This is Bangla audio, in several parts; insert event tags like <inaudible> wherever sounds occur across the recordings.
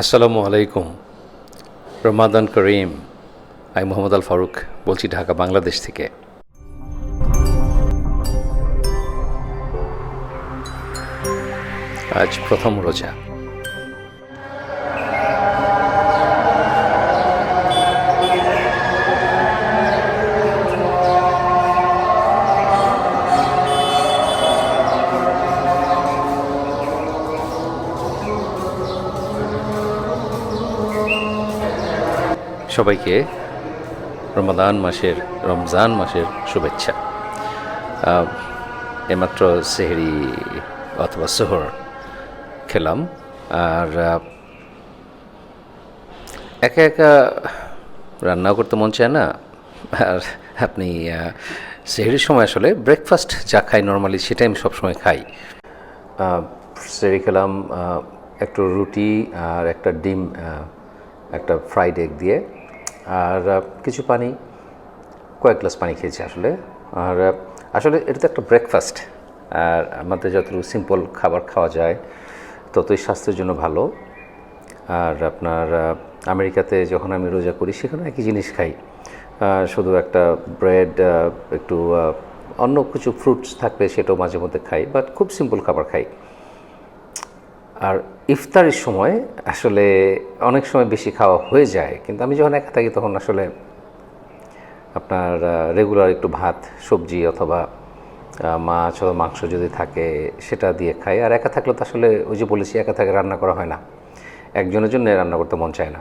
আসসালামু আলাইকুম। রমাদান করিম। আমি মোহাম্মদ আল ফারুক বলছি ঢাকা, বাংলাদেশ থেকে। আজ প্রথম রোজা। সবাইকে রমাদান মাসের, রমজান মাসের শুভেচ্ছা। এমাত্র সেহরি অথবা সোহর খেলাম, আর একা একা রান্না করতে মন চায় না, আর আপনি সেহরির সময় আসলে ব্রেকফাস্ট যা খাই নর্মালি সেটাই আমি সবসময় খাই। সেহরি খেলাম একটু রুটি আর একটা ডিম একটা ফ্রাইড এগ দিয়ে। আর কিছু পানি, কয়েক গ্লাস পানি খেয়েছি আসলে। আর আসলে এটা তো একটা ব্রেকফাস্ট আর আমাদের যতটুকু সিম্পল খাবার খাওয়া যায়, ততই স্বাস্থ্যের জন্য ভালো। আর আপনার আমেরিকাতে যখন আমি রোজা করি, সেখানে একই জিনিস খাই। শুধু একটা ব্রেড একটু অন্য কিছু ফ্রুটস থাকলে সেটাও মাঝে মধ্যে খাই বাট খুব সিম্পল খাবার খাই। আর ইফতারের সময় আসলে অনেক সময় বেশি খাওয়া হয়ে যায়, কিন্তু আমি যখন একা থাকি তখন আসলে আপনার রেগুলার একটু ভাত, সবজি অথবা মাছ অথবা মাংস যদি থাকে সেটা দিয়ে খাই। আর একা থাকলে তো আসলে ওই যে বলেছি, একা থাকে রান্না করা হয় না। একজনের জন্য রান্না করতে মন চায় না।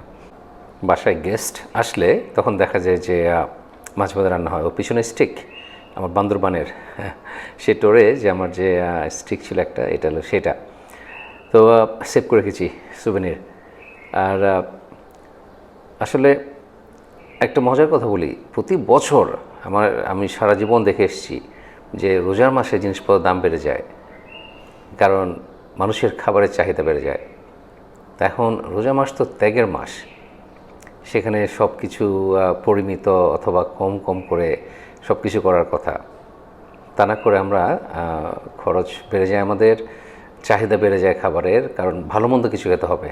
বাসায় গেস্ট আসলে তখন দেখা যায় যে মাছ ভাজা রান্না হয়। ও পিছনে স্টিক আমার বান্দরবানের সে টোরে যে আমার যে স্টিক ছিল একটা, এটা হলো সেটা। তো সেভ করে রেখেছি সুভেনির আর আসলে একটা মজার কথা বলি। প্রতি বছর আমার, আমি সারা জীবন দেখে এসেছি যে রোজার মাসে জিনিসপত্রের দাম বেড়ে যায়, কারণ মানুষের খাবারের চাহিদা বেড়ে যায়। তা এখন রোজা মাস তো ত্যাগের মাস। সেখানে সব কিছু পরিমিত অথবা কম কম করে সব কিছু করার কথা। তা না করে আমরা খরচ বেড়ে যায় আমাদের। চাহিদা বেড়ে যায় খাবারের, কারণ ভালো মন্দ কিছু খেতে হবে।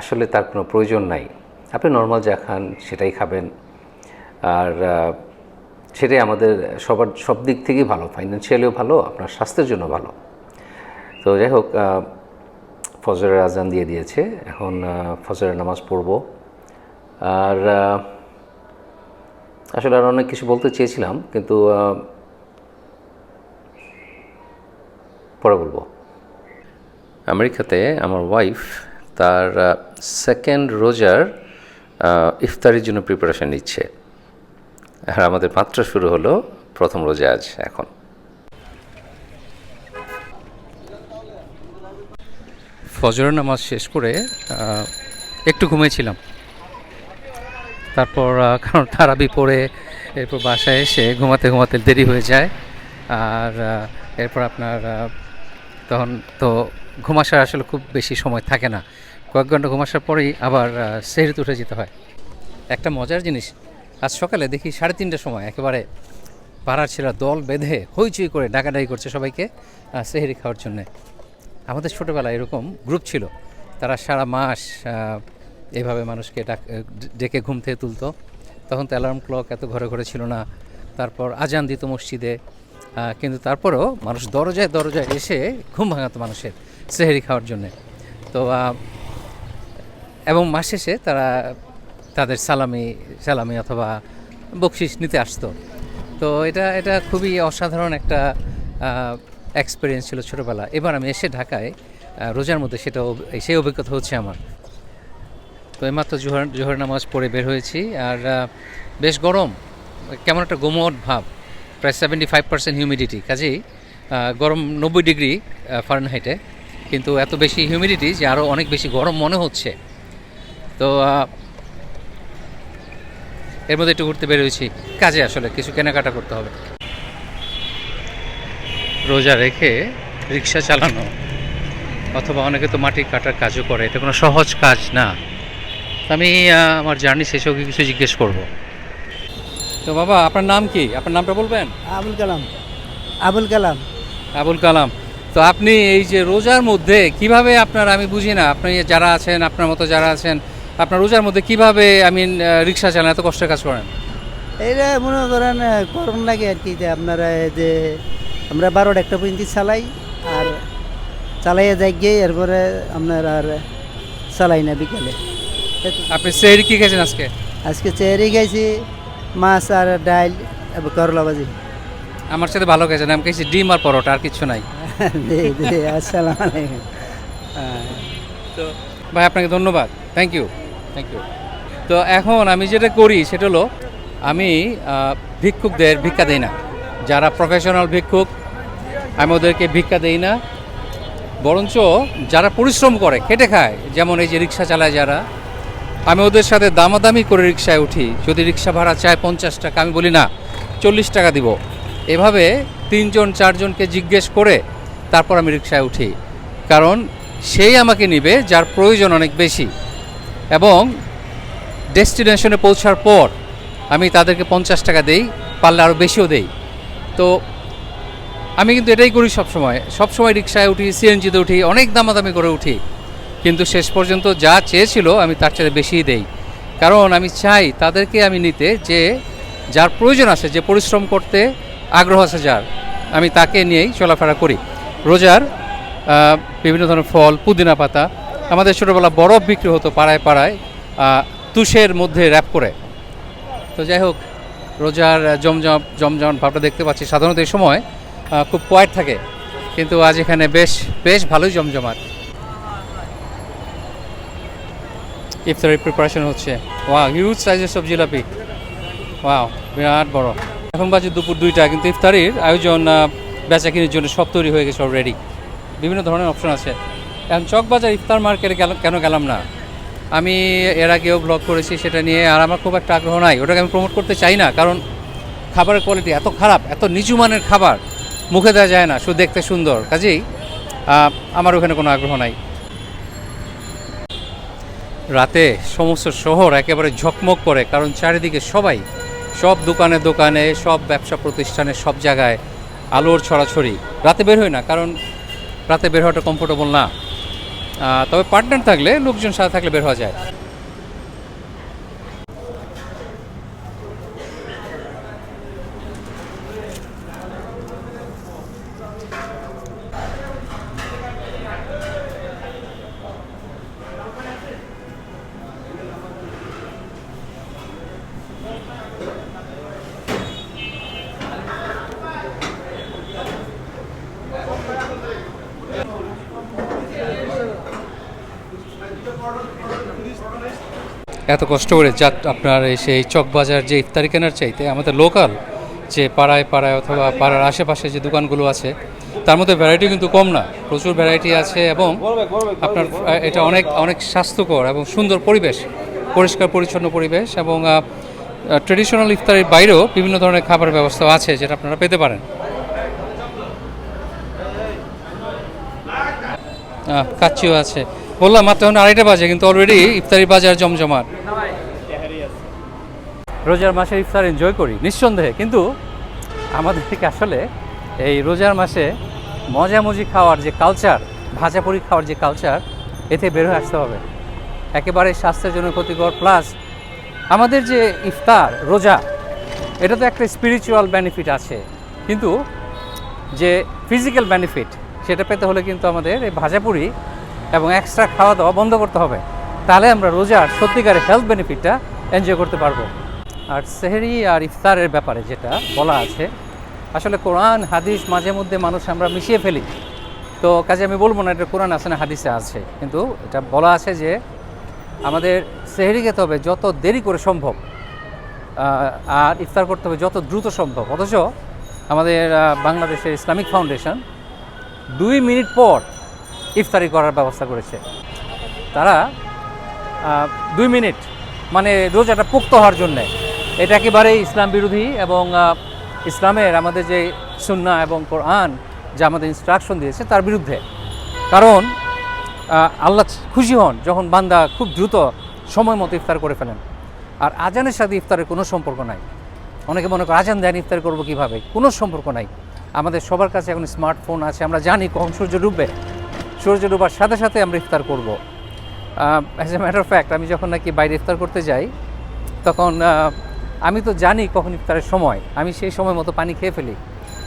আসলে তার কোনো প্রয়োজন নাই। আপনি নর্মাল যা খান সেটাই খাবেন। আর সেটাই আমাদের সবার, সব দিক থেকেই ভালো। ফাইন্যান্সিয়ালিও ভালো, আপনার স্বাস্থ্যের জন্য ভালো। তো যাই হোক ফজরের আজান দিয়ে দিয়েছে। এখন ফজরের নামাজ পড়ব। আর আসলে আর অনেক কিছু বলতে চেয়েছিলাম, কিন্তু পরে বলব। আমেরিকাতে আমার ওয়াইফ তার সেকেন্ড রোজার ইফতারির জন্য প্রিপারেশন নিচ্ছে। আর আমাদের মাত্র শুরু হলো প্রথম রোজা আজ, এখন। ফজরের নামাজ শেষ করে একটু ঘুমিয়েছিলাম। তারপর কারণ তারাবি পড়ে, এরপর বাসায় এসে ঘুমাতে ঘুমাতে দেরি হয়ে যায়। আর এরপর আপনার তখন তো ঘুমাসার আসলে খুব বেশি সময় থাকে না। কয়েক ঘণ্টা ঘুমাসার পরেই আবার সেহরিতে উঠে যেতে হয়। একটা মজার জিনিস, আজ সকালে দেখি সাড়ে তিনটার সময় একেবারে পাড়ার ছেলেরা দল বেঁধে হইচই করে ডাকাডাকি করছে সবাইকে সেহরি খাওয়ার জন্যে। আমাদের ছোটোবেলায় এরকম গ্রুপ ছিল। তারা সারা মাস এভাবে মানুষকে ডাক ডেকে ঘুম থেকে তুলতো। তখন তো অ্যালার্ম ক্লক এত ঘরে ঘরে ছিল না। তারপর আজান দিত মসজিদে। কিন্তু তারপরেও মানুষ দরজায় দরজায় এসে ঘুম ভাঙাতো মানুষের সেহেরি খাওয়ার জন্যে। তো এবং মাস শেষে তারা তাদের সালামি সালামি অথবা বকশিস নিতে আসতো। তো এটা এটা খুবই অসাধারণ একটা এক্সপিরিয়েন্স ছিল ছোটোবেলা। এবার আমি এসে ঢাকায় রোজার মধ্যে সেটা সেই অভিজ্ঞতা হচ্ছে আমার। তো এইমাত্র জোহর জোহর নামাজ পড়ে বের হয়েছি, আর বেশ গরম, কেমন একটা গোমট ভাব। প্রায় সেভেন্টি ফাইভ পার্সেন্ট হিউমিডিটি কাজেই গরম নব্বই ডিগ্রি ফারেনহাইটে কিন্তু এত বেশি হিউমিডিটি যে আরও অনেক বেশি গরম মনে হচ্ছে। তো এর মধ্যে একটু ঘুরতে বেরোয়েছি কাজে আসলে কিছু কেনাকাটা করতে হবে। রোজা রেখে রিক্সা চালানো, অথবা অনেকে তো মাটি কাটার কাজও করে, এটা কোনো সহজ কাজ না। আমি আমার জার্নি শেষে ওকে কিছু জিজ্ঞেস করব। তো বাবা আপনার নাম কি? আপনার নামটা বলবেন? আবুল কালাম। আবুল কালাম। আবুল কালাম। তো আপনি এই যে রোজার মধ্যে কীভাবে আপনার আমি বুঝি না আপনি যারা আছেন আপনার মতো যারা আছেন আপনার রোজার মধ্যে কীভাবে আমি রিক্সা চালান এত কষ্টের কাজ করেন? এইটা মনে করেন গরম লাগে আর কি যে আপনারা এই যে আমরা বারোটা একটা পর্যন্ত চালাই আর চালাইয়া যাই গিয়ে এরপরে আপনার আর চালাই না বিকালে। আপনি সেহরি কি খেয়েছেন আজকে? আজকে চেয়ারে গেছি মাছ আর ডাল এবং করলা ভাজি। আমার সাথে ভালো খেয়েছেন আমি খেয়েছি ডিম আর পরোটা আর কিছু নাই। <laughs> আসসালাম আলাইকুম। হ্যাঁ। তো ভাই আপনাকে ধন্যবাদ। থ্যাংক ইউ থ্যাংক ইউ তো এখন আমি যেটা করি সেটা হলো আমি ভিক্ষুকদের ভিক্ষা দেই না। যারা প্রফেশনাল ভিক্ষুক আমি ওদেরকে ভিক্ষা দেই না। বরঞ্চ যারা পরিশ্রম করে খেটে খায় যেমন এই যে রিক্সা চালায় যারা আমি ওদের সাথে দামাদামি করে রিক্সায় উঠি। যদি রিক্সা ভাড়া চায় পঞ্চাশ টাকা, আমি বলি, না, চল্লিশ টাকা দিব। এভাবে তিনজন, চারজনকে জিজ্ঞেস করে তারপর আমি রিক্সায় উঠি। কারণ সেই আমাকে নিবে যার প্রয়োজন অনেক বেশি। এবং ডেস্টিনেশনে পৌঁছার পর আমি তাদেরকে পঞ্চাশ টাকা দেই, পারলে আরও বেশিও দেই। তো আমি কিন্তু এটাই করি সবসময়। সবসময় রিক্সায় উঠি, সিএনজিতে উঠি, অনেক দামাদামি করে উঠি। কিন্তু শেষ পর্যন্ত যা চেয়েছিল আমি তার চেয়ে বেশিই দেই। কারণ আমি চাই তাদেরকে আমি নিতে যে যার প্রয়োজন আছে, যে পরিশ্রম করতে আগ্রহ আছে যার, আমি তাকে নিয়েই চলাফেরা করি। রোজার বিভিন্ন ধরনের ফল, পুদিনা পাতা আমাদের ছোটোবেলা বরফ বিক্রি হতো পাড়ায় পাড়ায় তুষের মধ্যে র্যাপ করে। তো যাই হোক, রোজার জমজম জমজম ভাবটা দেখতে পাচ্ছি। সাধারণত এই সময় খুব কোয়াইট থাকে। কিন্তু আজ এখানে বেশ বেশ ভালোই জমজমাট। ইফতারের প্রিপারেশন হচ্ছে। ওয়া হিউজ সাইজের সব জিলাপি। ওয়াও বিরাট বড়। এখন বাজে দুপুর দুইটা, কিন্তু ইফতারির আয়োজন বেচাকিনির জন্য সব তৈরি হয়ে গেছে অলরেডি বিভিন্ন ধরনের অপশন আছে। এখন চকবাজার ইফতার মার্কেটে কেন গেলাম না? আমি এর আগেও ব্লগ করেছি সেটা নিয়ে, আর আমার খুব একটা আগ্রহ নাই। ওটাকে আমি প্রমোট করতে চাই না, কারণ খাবারের কোয়ালিটি এত খারাপ, এত নিচু মানের খাবার মুখে দেওয়া যায় না, শুধু দেখতে সুন্দর। কাজেই আমার ওখানে কোনো আগ্রহ নাই। রাতে সমস্ত শহর একেবারে ঝকমক করে, কারণ চারিদিকে সবাই, সব দোকানে দোকানে, সব ব্যবসা প্রতিষ্ঠানে, সব জায়গায় আলোর ছড়াছড়ি। রাতে বের হয় না, কারণ রাতে বের হওয়াটা কমফোর্টেবল না। তবে পার্টনার থাকলে লোকজন সাথে থাকলে বের হওয়া যায়। এত কষ্ট করে যা আপনার এই সেই চকবাজার যে ইফতারি কেনার চাইতে আমাদের লোকাল যে পাড়ায় পাড়ায় অথবা পাড়ার আশেপাশে যে দোকানগুলো আছে, তার মধ্যে ভ্যারাইটি কিন্তু কম না। প্রচুর ভ্যারাইটি আছে এবং আপনার, এটা অনেক অনেক স্বাস্থ্যকর এবং সুন্দর পরিবেশ, পরিষ্কার পরিচ্ছন্ন পরিবেশ এবং ট্রেডিশনাল ইফতারির বাইরেও বিভিন্ন ধরনের খাবারের ব্যবস্থা আছে যেটা আপনারা পেতে পারেন। কাচ্চিও আছে। বললাম, মাত্র এখন আড়াইটা বাজে, কিন্তু অলরেডি ইফতারি বাজার জমজমাট। রোজার মাসে ইফতার এনজয় করি, নিঃসন্দেহে। কিন্তু আমাদেরকে আসলে এই রোজার মাসে মজামজি খাওয়ার যে কালচার ভাজাপুরি খাওয়ার যে কালচার এতে বের হয়ে আসতে হবে। একেবারে স্বাস্থ্যের জন্য ক্ষতিকর প্লাস আমাদের যে ইফতার, রোজা, এটা তো একটা স্পিরিচুয়াল বেনিফিট আছে। কিন্তু যে ফিজিক্যাল বেনিফিট সেটা পেতে হলে কিন্তু আমাদের এই ভাজাপুরি এবং এক্সট্রা খাওয়া দাওয়া বন্ধ করতে হবে, তাহলে আমরা রোজার সত্যিকারের হেলথ বেনিফিটটা এনজয় করতে পারব। আর সেহেরি আর ইফতারের ব্যাপারে যেটা বলা আছে, আসলে কোরআন, হাদিস মাঝে মধ্যে মানুষ আমরা মিশিয়ে ফেলি। তো কাজে আমি বলব না, এটা কোরআন আছে না হাদিসে আছে, কিন্তু এটা বলা আছে যে আমাদের সেহেরি খেতে হবে যত দেরি করে সম্ভব আর ইফতার করতে হবে যত দ্রুত সম্ভব। অথচ আমাদের বাংলাদেশের ইসলামিক ফাউন্ডেশন দুই মিনিট পর ইফতারি করার ব্যবস্থা করেছে। তারা দুই মিনিট মানে রোজাটা পুক্ত হওয়ার জন্যে। এটা একেবারেই ইসলাম বিরোধী এবং ইসলামের আমাদের যে সুন্না এবং কোরআন, যা আমাদের ইনস্ট্রাকশন দিয়েছে তার বিরুদ্ধে। কারণ আল্লাহ খুশি হন যখন বান্দা খুব দ্রুত সময় মতো ইফতার করে ফেলেন। আর আজানের সাথে ইফতারের কোনো সম্পর্ক নাই। অনেকে মনে করে, আজান দেন, ইফতার করব কীভাবে? কোনো সম্পর্ক নাই। আমাদের সবার কাছে এখন স্মার্টফোন আছে, আমরা জানি কখন সূর্য ডুববে। সূর্য ডুবার সাথে সাথে আমরা ইফতার করব। অ্যাজ এ ম্যাটার ফ্যাক্ট আমি যখন নাকি বাইরে ইফতার করতে যাই, তখন আমি তো জানি কখন ইফতারের সময়। আমি সেই সময় মতো পানি খেয়ে ফেলি।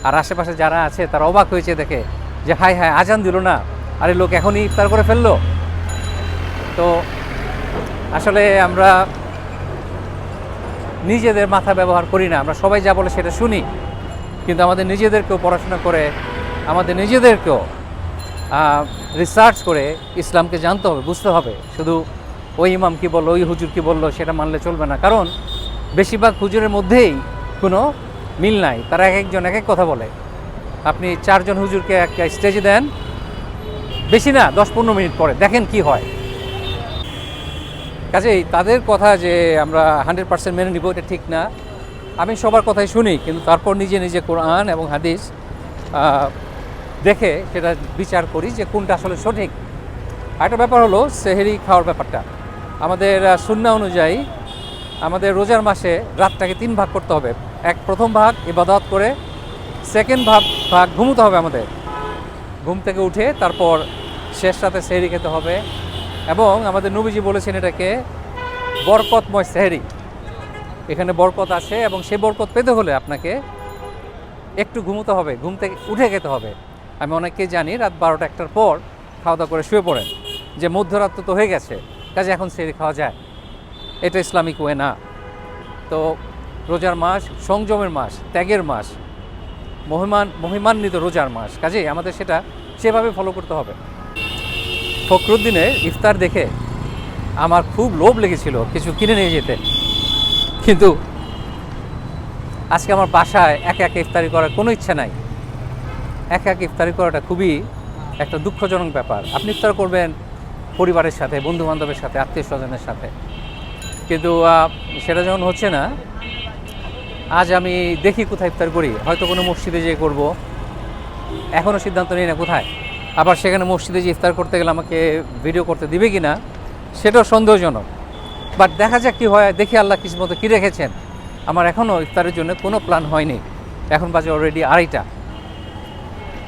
আর আশেপাশে যারা আছে, তারা অবাক হয়েছে দেখে যে হাই হাই আজান দিল না। আরে, লোক এখনই ইফতার করে ফেলল। তো, আসলে আমরা নিজেদের মাথা ব্যবহার করি না। আমরা সবাই যা বলে সেটা শুনি। কিন্তু আমাদের নিজেদেরকেও পড়াশোনা করে, আমাদের নিজেদেরকেও রিসার্চ করে ইসলামকে জানতে হবে, বুঝতে হবে। শুধু ওই ইমাম কি বলল, ওই হুজুর কি বলল, সেটা মানলে চলবে না। কারণ বেশিরভাগ হুজুরের মধ্যেই কোনো মিল নাই। তারা এক একজন এক এক কথা বলে। আপনি চারজন হুজুরকে একটা স্টেজে দেন, বেশি না, দশ পনেরো মিনিট পরে দেখেন কি হয়। কাজেই তাদের কথা যে আমরা হান্ড্রেড পার্সেন্ট মেনে নিব, এটা ঠিক না। আমি সবার কথাই শুনি, কিন্তু তারপর নিজে নিজে কোরআন এবং হাদিস দেখে সেটা বিচার করি যে কোনটা আসলে সঠিক। একটা ব্যাপার হলো সেহেরি খাওয়ার ব্যাপারটা। আমাদের সুন্না অনুযায়ী আমাদের রোজার মাসে রাতটাকে তিন ভাগ করতে হবে। এক প্রথম ভাগ ইবাদত করে সেকেন্ড ভাগ ভাগ ঘুমোতে হবে আমাদের। ঘুম থেকে উঠে তারপর শেষ রাতে সেহরি খেতে হবে এবং আমাদের নবীজি বলেছেন এটাকে বরকতময় সেহরি। এখানে বরকত আছে এবং সেই বরকত পেতে হলে আপনাকে একটু ঘুমোতে হবে, ঘুম থেকে উঠে খেতে হবে। আমি অনেককে জানি রাত বারোটা একটার পর খাওয়া দাওয়া করে শুয়ে পড়েন। যে মধ্যরাত্র তো হয়ে গেছে, কাজে এখন সেরে খাওয়া যায়। এটা ইসলামিক ওয়ে না। তো রোজার মাস সংযমের মাস, ত্যাগের মাস, মহিমান, মহিমান্বিত রোজার মাস। কাজেই আমাদের সেটা সেভাবে ফলো করতে হবে। ফখরুদ্দিনের ইফতার দেখে আমার খুব লোভ লেগেছিল কিছু কিনে নিয়ে যেতে। কিন্তু আজকে আমার বাসায় একা একা ইফতারি করার কোনো ইচ্ছা নাই। একা একা ইফতারি করাটা খুবই একটা দুঃখজনক ব্যাপার। আপনি ইফতার করবেন পরিবারের সাথে বন্ধু বান্ধবের সাথে আত্মীয় স্বজনের সাথে। কিন্তু সেটা যখন হচ্ছে না, আজ আমি দেখি কোথায় ইফতার করি। হয়তো কোনো মসজিদে যেয়ে করব। এখনও সিদ্ধান্ত নিই না কোথায়। আবার সেখানে মসজিদে যে ইফতার করতে গেলে আমাকে ভিডিও করতে দিবে কি না সেটাও সন্দেহজনক। বাট দেখা যাক কী হয়। দেখি আল্লাহ কিসমতো কী রেখেছেন। আমার এখনও ইফতারের জন্য কোনো প্ল্যান হয়নি। এখন বাজে অলরেডি আড়াইটা।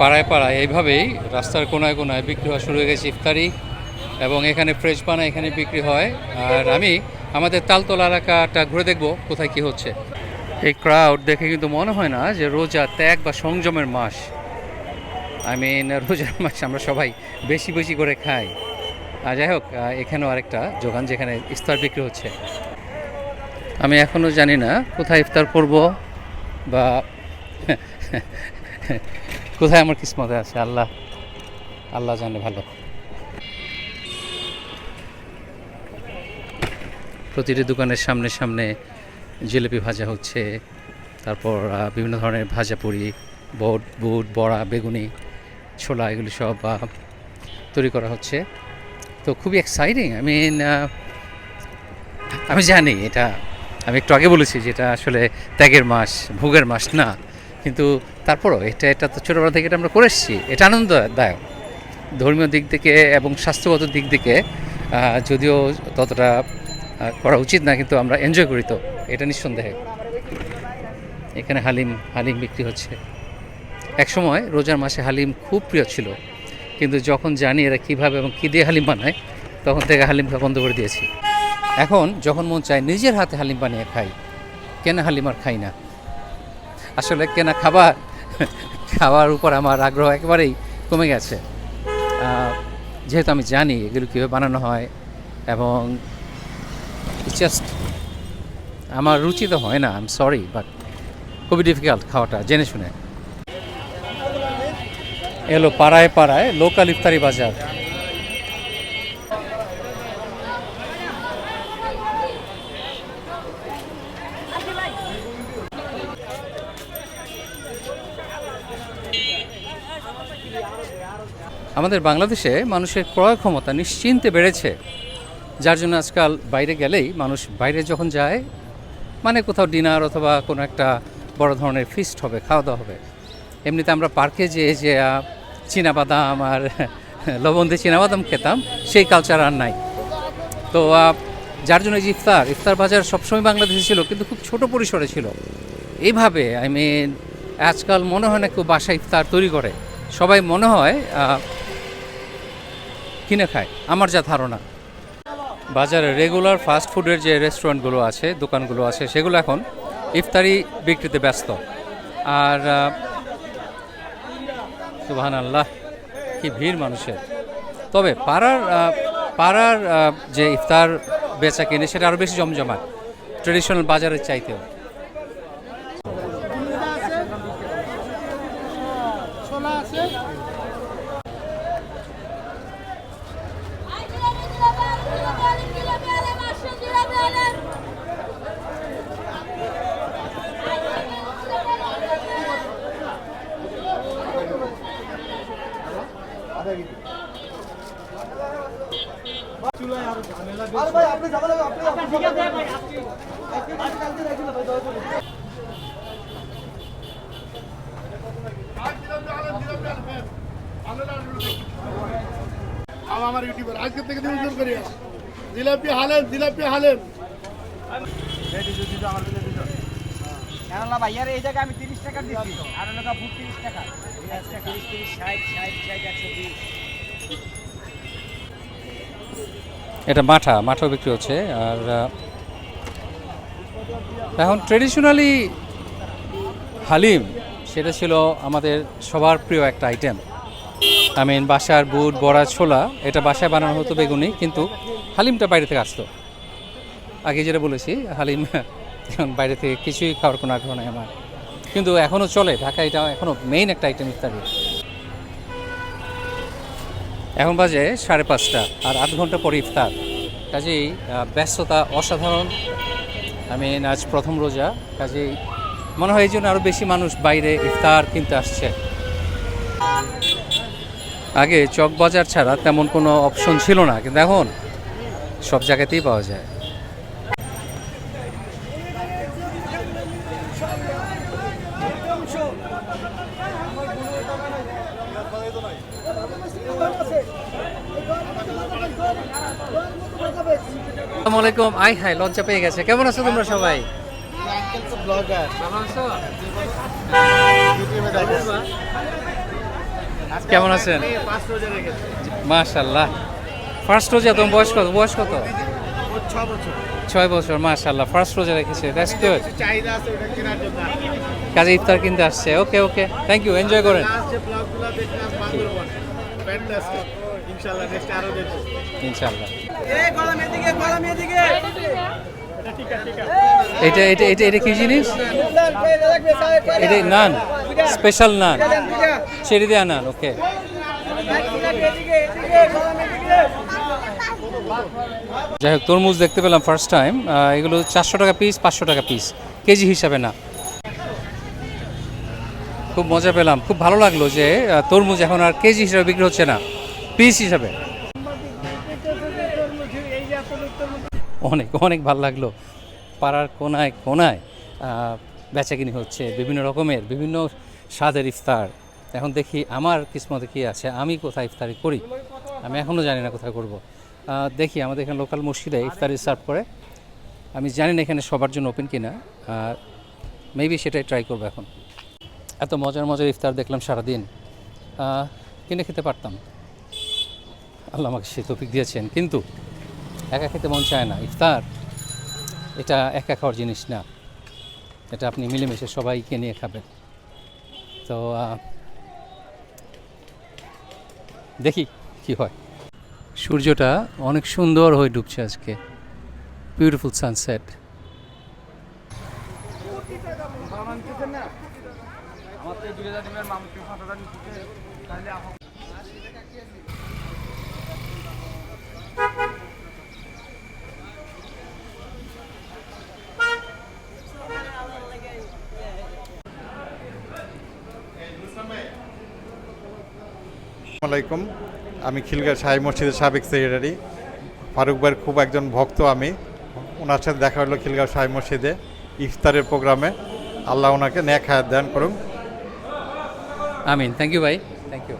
পাড়ায় পাড়ায় এইভাবেই রাস্তার কোনায় কোনায় বিক্রি হওয়া শুরু হয়ে গেছে ইফতারি এবং এখানে ফ্রেশ পানা এখানে বিক্রি হয়। আর আমি আমাদের তালতলা এলাকাটা ঘুরে দেখব কোথায় কি হচ্ছে। এই ক্রাউড দেখে কিন্তু মনে হয় না যে রোজা ত্যাগ বা সংযমের মাস। আই মিন রোজার মাস আমরা সবাই বেশি বেশি করে খাই। আর যাই হোক এখানেও আরেকটা দোকান যেখানে ইফতার বিক্রি হচ্ছে। আমি এখনও জানি না কোথায় ইফতার করব বা কোথায় আমার কিসমতে আছে? আল্লাহ আল্লাহ জানে ভালো। প্রতিটি দোকানের সামনে সামনে জিলিপি ভাজা হচ্ছে, তারপর বিভিন্ন ধরনের ভাজা পুরি, বট, বুট, বড়া, বেগুনি, ছোলা, এগুলি সব তৈরি করা হচ্ছে। তো খুবই এক্সাইটিং আই মিন আমি জানি এটা, আমি একটু আগে বলেছি যে এটা আসলে ত্যাগের মাস, ভোগের মাস না। কিন্তু তারপরও এটা এটা তো ছোটোবেলা থেকে এটা আমরা করে এসেছি। এটা আনন্দদায়ক। ধর্মীয় দিক থেকে এবং স্বাস্থ্যগত দিক থেকে যদিও ততটা করা উচিত না, কিন্তু আমরা এনজয় করি তো। এটা নিঃসন্দেহে। এখানে হালিম হালিম বিক্রি হচ্ছে। এক সময় রোজার মাসে হালিম খুব প্রিয় ছিল। কিন্তু যখন জানি এরা কীভাবে এবং কী দিয়ে হালিম বানায়, তখন থেকে হালিম বন্ধ করে দিয়েছি। এখন যখন মন চায় নিজের হাতে হালিম বানিয়ে খাই, কেন হালিম আর খাই না? আসলে কেনা খাবার, খাওয়ার উপর আমার আগ্রহ একেবারেই কমে গেছে। যেহেতু আমি জানি এগুলো কীভাবে বানানো হয় এবং জাস্ট আমার রুচি তো হয় না আই এম সরি বাট খুবই ডিফিকাল্ট খাওয়াটা, জেনে শুনে। এলো পাড়ায় পাড়ায় লোকাল ইফতারি বাজার। আমাদের বাংলাদেশে মানুষের ক্রয় ক্ষমতা নিশ্চিন্তে বেড়েছে, যার জন্য আজকাল বাইরে গেলেই মানুষ বাইরে যখন যায় মানে কোথাও ডিনার অথবা কোনো একটা বড় ধরনের ফিস্ট হবে খাওয়া দাওয়া হবে। এমনিতে আমরা পার্কে যে যে চীনাবাদাম আর <laughs> লবণ দিয়ে চীনাবাদাম খেতাম, সেই কালচার আর নাই। তো যার জন্য যে ইফতার ইফতার বাজার সবসময় বাংলাদেশে ছিল, কিন্তু খুব ছোট পরিসরে ছিল। এইভাবে আই মিন আজকাল মনে হয় না কেউ বাসা ইফতার তৈরি করে। সবাই মনে হয় কিনে খায়। আমার যা ধারণা। বাজারে রেগুলার ফাস্ট ফুডের যে রেস্টুরেন্টগুলো আছে, দোকানগুলো আছে, সেগুলো এখন ইফতারি বিক্রিতে ব্যস্ত। আর সুবাহান আল্লাহ কি ভিড় মানুষের। তবে পাড়ার পাড়ার যে ইফতার বেচা কিনে, সেটা আরও বেশি জমজমাট। ট্রেডিশনাল বাজারের চাইতেও। আমার ইউটিউবার। আজকে থেকে তুমি জোর করি জিলাপি হালেম জিলাপি হালেম। কেননা ভাইয়ার এই জায়গায় আমি তিরিশ টাকা দিচ্ছি। আর তিরিশ টাকা একশো তিরিশ তিরিশ ষাট ষাট ষাট একশো বিশ। এটা মাঠা মাঠাও বিক্রি হচ্ছে। আর এখন ট্রেডিশনালি হালিম সেটা ছিল আমাদের সবার প্রিয় একটা আইটেম আই মিন বাসার বুট, বড়া, ছোলা, এটা বাসায় বানানো হতো বেগুনি, কিন্তু হালিমটা বাইরে থেকে আসতো। আগে যেটা বলেছি, হালিম বাইরে থেকে কিছুই খাওয়ার কোনো আগ্রহ নাই আমার। কিন্তু এখনও চলে ঢাকা এটা এখনও মেইন একটা আইটেম ইত্যাদি এখন বাজে সাড়ে পাঁচটা, আর আধ ঘণ্টা পরে ইফতার। কাজেই ব্যস্ততা অসাধারণ। আমি আজ প্রথম রোজা, কাজেই মনে হয় এই জন্য আরও বেশি মানুষ বাইরে ইফতার কিনতে আসছে। আগে চক বাজার ছাড়া তেমন কোনো অপশন ছিল না কিন্তু এখন সব জায়গাতেই পাওয়া যায়। আসসালামু আলাইকুম। আই হাই লজ্জা পেয়ে গেছে। কেমন আছো তোমরা সবাই? ভালো আছো? কেমন আছেন? মাশাল্লাহ ফার্স্ট রোজা তোমার বয়স কত? বয়স কত? ছয় বছর মাশাল্লাহ ফার্স্ট রোজা রেখেছে দ্যাটস গুড চাহিদা আছে ওটা কেনার জন্য কাজে ইফতার কিনতে আসছে। Okay okay thank you enjoy করেন। ইনশাল্লাহ এটা এটা এটা এটা কি জিনিস? এটা নান স্পেশাল নান। ছেড়ে দেওয়া নান ওকে যাই হোক, তরমুজ দেখতে পেলাম ফার্স্ট টাইম এগুলো চারশো টাকা পিস পাঁচশো টাকা পিস কেজি হিসাবে না। খুব মজা পেলাম। খুব ভালো লাগল যে তরমুজ এখন আর কেজি হিসাবে বিক্রি হচ্ছে না। পিস হিসাবে। অনেক অনেক ভালো লাগল। পাড়ার কোনায় কোনায় বেচাকিনি হচ্ছে, বিভিন্ন রকমের, বিভিন্ন স্বাদের ইফতার। এখন দেখি আমার কিসমতে কী আছে, আমি কোথায় ইফতারি করি? আমি এখনও জানি না কোথায় করব। দেখি আমাদের এখানে লোকাল মসজিদে ইফতারি সার্ভ করে। আমি জানি না এখানে সবার জন্য ওপেন কিনা মেবি সেটাই ট্রাই করব এখন। এত মজার মজার ইফতার দেখলাম সারাদিন। কিনে খেতে পারতাম। আল্লাহ আমাকে সে তফিক দিয়েছেন। কিন্তু একা খেতে মন চায় না, ইফতার, এটা একা খাওয়ার জিনিস না। এটা আপনি মিলেমিশে সবাইকে নিয়ে খাবেন। তো দেখি কি হয়। সূর্যটা অনেক সুন্দর হয়ে ডুবছে আজকে। বিউটিফুল সানসেট আমার তো দুই হাজার ডিমের মামুকে সাত হাজার নিচ্ছে তাহলে আমার আলাইকুম। আমি খিলগাঁ শাহী মসজিদের সাবেক সেক্রেটারি। ফারুক ভাইয়ের খুব একজন ভক্ত আমি। ওনার সাথে দেখা হলো খিলগাঁও শাহী মসজিদে ইফতারের প্রোগ্রামে। আল্লাহ ওনাকে ন্যাক হায়াত দান করুন। আমিন। থ্যাংক ইউ ভাই। থ্যাংক ইউ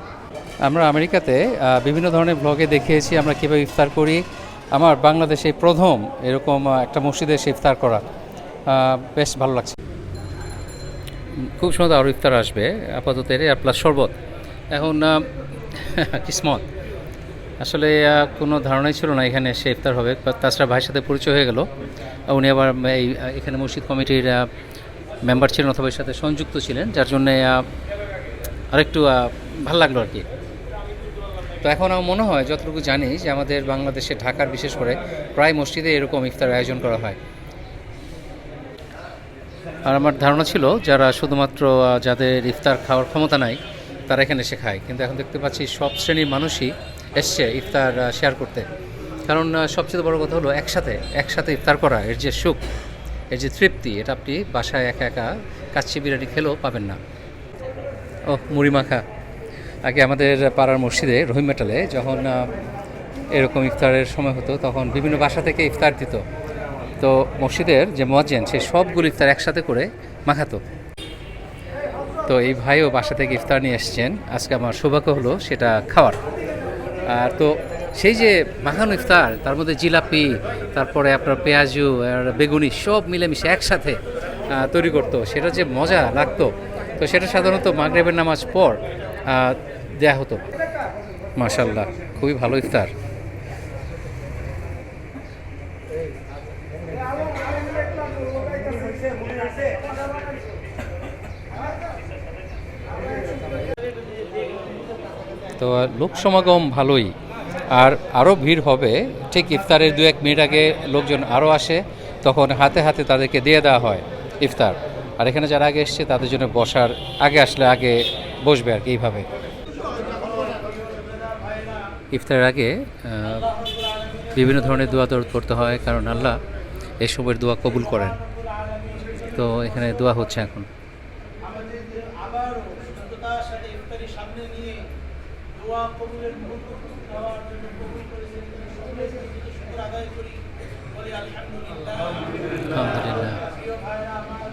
আমরা আমেরিকাতে বিভিন্ন ধরনের ব্লগে দেখিয়েছি আমরা কীভাবে ইফতার করি। আমার বাংলাদেশে প্রথম এরকম একটা মসজিদে এসে ইফতার করা। বেশ ভালো লাগছে। খুব সুন্দর আরও ইফতার আসবে। আপাতত এর প্লাস শরবত। এখন <laughs> কিসমত আসলে কোনো ধারণাই ছিল না এখানে এসে ইফতার হবে। তাছাড়া ভাইয়ের সাথে পরিচয় হয়ে গেল। উনি আবার এই এখানে মসজিদ কমিটির মেম্বার ছিলেন অথবা এর সাথে সংযুক্ত ছিলেন, যার জন্যে আরেকটু ভালো লাগল আর কি। তো এখন আমার মনে হয়, যতটুকু জানি, যে আমাদের বাংলাদেশে, ঢাকার বিশেষ করে, প্রায় মসজিদে এরকম ইফতার আয়োজন করা হয়। আর আমার ধারণা ছিল, যারা শুধুমাত্র যাদের ইফতার খাওয়ার ক্ষমতা নাই তারা এখানে এসে খায়। কিন্তু এখন দেখতে পাচ্ছি সব শ্রেণির মানুষই এসছে ইফতার শেয়ার করতে। কারণ সবচেয়ে বড় কথা হলো একসাথে একসাথে ইফতার করা, এর যে সুখ, এর যে তৃপ্তি, এটা আপনি বাসায় একা একা কাচ্চি বিরিয়ানি খেলেও পাবেন না। ও মুড়ি মাখা। আগে আমাদের পাড়ার মসজিদে, রহিম মেটালে, যখন এরকম ইফতারের সময় হতো, তখন বিভিন্ন বাসা থেকে ইফতার দিত। তো মসজিদের যে মজ্জেন সে সবগুলো ইফতার একসাথে করে মাখাতো। তো এই ভাইও বাসা থেকে ইফতার নিয়ে এসছেন। আজকে আমার সৌভাগ্য হলো সেটা খাওয়ার। আর তো সেই যে মাখানো ইফতার, তার মধ্যে জিলাপি, তারপরে আপনার পেঁয়াজু আর বেগুনি সব মিলেমিশে একসাথে তৈরি করতো। সেটা যে মজা লাগতো। তো সেটা সাধারণত মাগরেবের নামাজ পর দেয়া হতো। মাশাল্লাহ খুবই ভালো ইফতার। তো লোক সমাগম ভালোই। আর আরও ভিড় হবে। ঠিক ইফতারের দু এক মিনিট আগে লোকজন আরও আসে, তখন হাতে হাতে তাদেরকে দিয়ে দেওয়া হয় ইফতার। আর এখানে যারা আগে এসছে, তাদের জন্য বসার আগে আসলে আগে বসবে আর কি এইভাবে। ইফতারের আগে বিভিন্ন ধরনের দোয়া দর করতে হয়, কারণ আল্লাহ এই সময়ের দোয়া কবুল করেন। তো এখানে দোয়া হচ্ছে এখন। আবার সুস্থতার সাথে ইফতারি সামনে নিয়ে দোয়া কবুলের মুহূর্ত হওয়ার জন্য কবুল করেছেন সকলে থেকে শুকর আদায় করি বলি আলহামদুলিল্লাহ। আলহামদুলিল্লাহ। প্রিয় ভাইরা আমার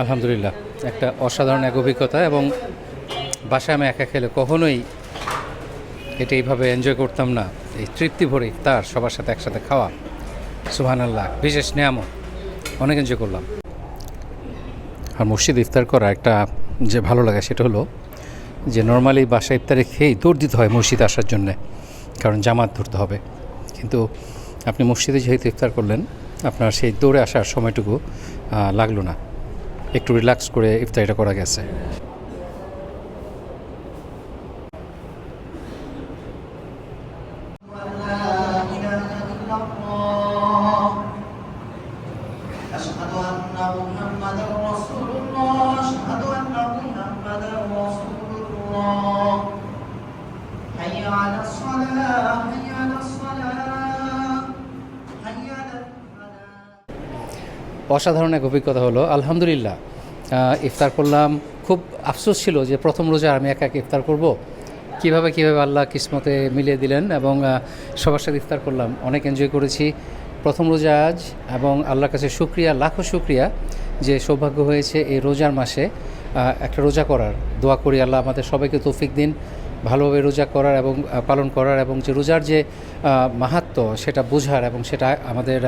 আলহামদুলিল্লাহ, একটা অসাধারণ এক অভিজ্ঞতা এবং বাসায় আমি একা খেলে কখনোই এটা এইভাবে এনজয় করতাম না। এই তৃপ্তি ভরে তার সবার সাথে একসাথে খাওয়া সুহান আল্লাহ বিশেষ নিয়ামত, অনেক এনজয় করলাম। আর মসজিদ ইফতার করা একটা যে ভালো লাগে সেটা হলো যে নর্মালি বাসা ইফতারে খেয়েই দৌড় দিতে হয় মসজিদ আসার জন্যে, কারণ জামাত ধরতে হবে। কিন্তু আপনি মসজিদে যেহেতু ইফতার করলেন, আপনার সেই দৌড়ে আসার সময়টুকু লাগল না। একটু রিল্যাক্স করে ইফতারিটা করা গেছে أشهد أن محمدا رسول الله أشهد أن محمدا رسول الله حي على الصلاة حي على الصلاة অসাধারণ এক অভিজ্ঞতা হলো, আলহামদুলিল্লাহ। ইফতার করলাম, খুব আফসোস ছিল যে প্রথম রোজা আমি একা একা ইফতার করব। কীভাবে কীভাবে আল্লাহ কিসমতে মিলিয়ে দিলেন এবং সবার সাথে ইফতার করলাম। অনেক এনজয় করেছি। প্রথম রোজা আজ এবং আল্লাহর কাছে শুক্রিয়া, লাখো শুক্রিয়া যে সৌভাগ্য হয়েছে এই রোজার মাসে একটা রোজা করার। দোয়া করি আল্লাহ আমাদের সবাইকে তৌফিক দিন। ভালোভাবে রোজা করার এবং পালন করার এবং যে রোজার যে আহ, মাহাত্ম্য সেটা বোঝার এবং সেটা আমাদের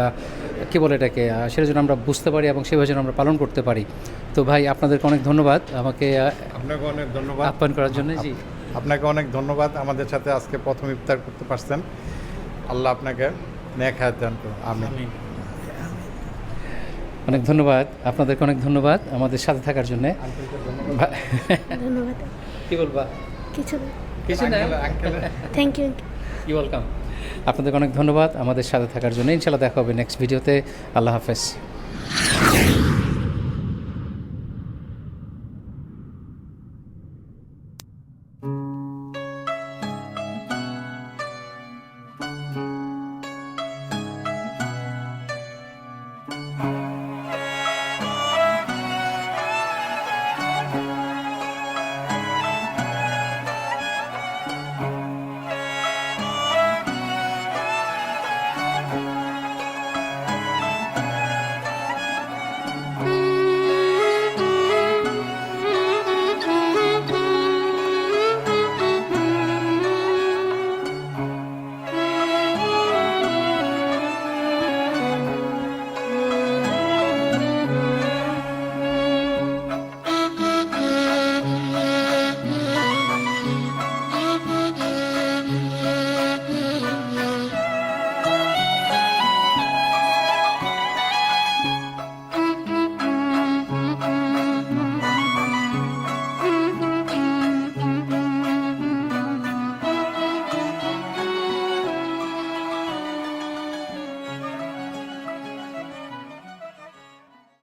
কী বলে এটাকে সেটা যেন আমরা বুঝতে পারি এবং সেভাবে যেন আমরা পালন করতে পারি। তো ভাই আপনাদেরকে অনেক ধন্যবাদ। আমাকে আপনাকে অনেক ধন্যবাদ। আপ্যায়ন করার জন্য জি। আপনাকে অনেক ধন্যবাদ আমাদের সাথে আজকে প্রথম ইফতার করতে পারছেন। আল্লাহ আপনাকে নেক হায়াত দান করুন। আমি অনেক ধন্যবাদ। আপনাদেরকে অনেক ধন্যবাদ আমাদের সাথে থাকার জন্যে। ধন্যবাদ। কি বলবা? কিছু না কিছু না থ্যাংক ইউ ইউ ওয়েলকাম আপনাদেরকে অনেক ধন্যবাদ আমাদের সাথে থাকার জন্য। ইনশাল্লাহ দেখা হবে নেক্সট ভিডিওতে আল্লাহ হাফেজ।